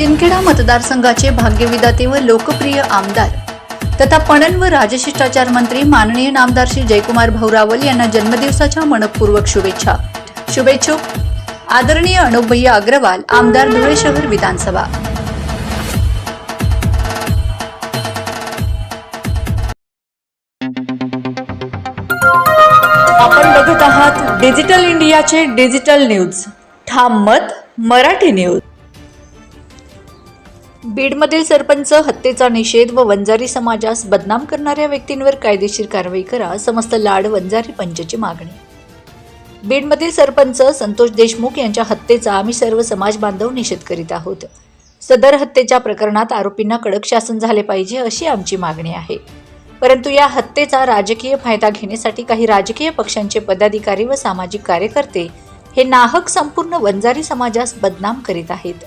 शिंदखेडा मतदारसंघाचे भाग्यविधाते व लोकप्रिय आमदार तथा पणन व राजशिष्टाचार मंत्री माननीय नामदार श्री जयकुमार भाऊ रावल यांना जन्मदिवसाच्या मनपूर्वक शुभेच्छा. शुभेच्छुक. आदरणीय अनुभय्या अग्रवाल आमदार धुळे शहर विधानसभा. आपण बघत आहात डिजिटल इंडियाचे डिजिटल न्यूज. ठाम मत मराठी न्यूज. बीडमधील सरपंच हत्येचा निषेध व वंजारी समाजास बदनाम करणाऱ्या व्यक्तींवर कायदेशीर कारवाई करा समस्त लाड वंजारी पंचची मागणी. बीडमधील सरपंच संतोष देशमुख यांच्या हत्येचा आम्ही सर्व समाज बांधव निषेध करीत आहोत. सदर हत्येच्या प्रकरणात आरोपींना कडक शासन झाले पाहिजे अशी आमची मागणी आहे. परंतु या हत्येचा राजकीय फायदा घेण्यासाठी काही राजकीय पक्षांचे पदाधिकारी व सामाजिक कार्यकर्ते हे नाहक संपूर्ण वंजारी समाजास बदनाम करीत आहेत.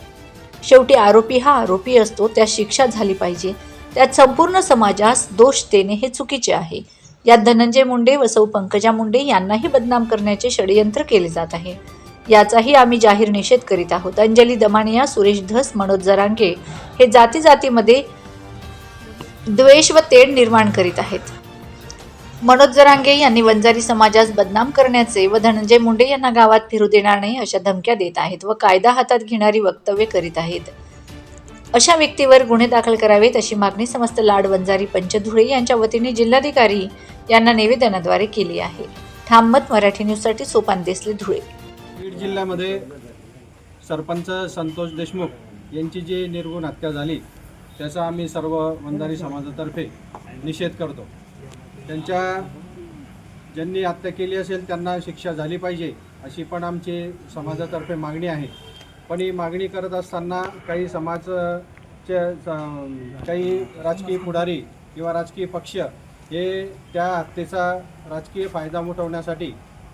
शेवटी आरोपी हा आरोपी असतो त्यात शिक्षा झाली पाहिजे. त्यात संपूर्ण समाजास दोष देणे हे चुकीचे आहे. यात धनंजय मुंडे व सौ पंकजा मुंडे यांनाही बदनाम करण्याचे षडयंत्र केले जात आहे. याचाही आम्ही जाहीर निषेध करीत आहोत. अंजली दमानिया सुरेश धस मनोज जरांगे हे जाती जातीमध्ये द्वेष व तेढ निर्माण करीत आहेत. मनोज जरांगे यांनी वंजारी समाजास बदनाम करण्याचे व धनंजय मुंडे यांना गावात फिरू देणार नाही अशा धमक्या देत आहेत व कायदा हातात घेणारी वक्तव्य करीत आहेत. अशा व्यक्तीवर गुन्हे दाखल करावेत अशी मागणी समस्त लाड वंजारी पंचधुळे यांच्या वतीने जिल्हाधिकारी यांना निवेदनाद्वारे केली आहे. ठाममत मराठी न्यूजसाठी सोपान देसले धुळे. बीड जिल्ह्यामध्ये सरपंच संतोष देशमुख यांची जी निर्गुण हत्या झाली त्याचा आम्ही सर्व वंजारी समाजातर्फे निषेध करतो. त्यांच्या ज्यांनी हत्या केली असेल त्यांना शिक्षा झाली पाहिजे अशी पण आमची समाजातर्फे मागणी आहे. पण ही मागणी करत असताना काही समाजचे काही राजकीय पुढारी किंवा राजकीय पक्ष हे त्या हत्येचा राजकीय फायदा उठवण्यासाठी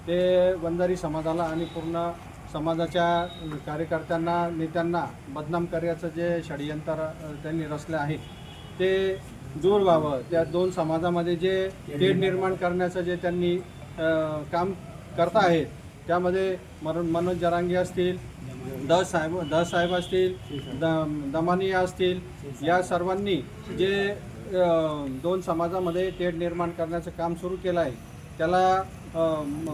ते वंजारी समाजाला आणि पूर्ण समाजाच्या कार्यकर्त्यांना नेत्यांना बदनाम करण्याचं जे षडयंत्र त्यांनी रचलं आहे ते दूर व्हावं. त्या दोन समाजामध्ये जे तेढ निर्माण करण्याचं जे त्यांनी काम करता आहेत त्यामध्ये मनो मनोज जरांगे असतील द साहेब द साहेब असतील द दमानिया असतील या सर्वांनी जे दोन समाजामध्ये तेढ निर्माण करण्याचं काम सुरू केलं आहे त्याला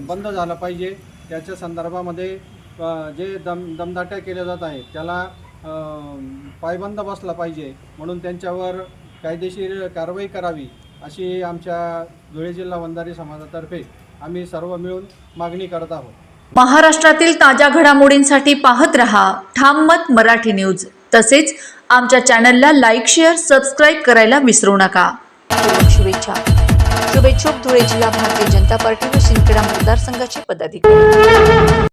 बंद झालं पाहिजे. त्याच्या संदर्भामध्ये जे दम दमदाट्या केल्या जात आहेत त्याला पायबंद बसला पाहिजे. म्हणून त्यांच्यावर कायदेशीर कारवाई करावी अशी आमच्या धुळे जिल्हा वंधारी समाजातर्फे आम्ही सर्व मिळून मागणी करत आहोत. महाराष्ट्रातील ताज्या घडामोडींसाठी पाहत रहा ठाम मत मराठी न्यूज. तसेच आमच्या चॅनलला लाईक शेअर सबस्क्राईब करायला विसरू नका. शुभेच्छा. शुभेच्छुक धुळे जिल्हा भारतीय जनता पार्टी व शिंदखेडा मतदारसंघाचे पदाधिकारी.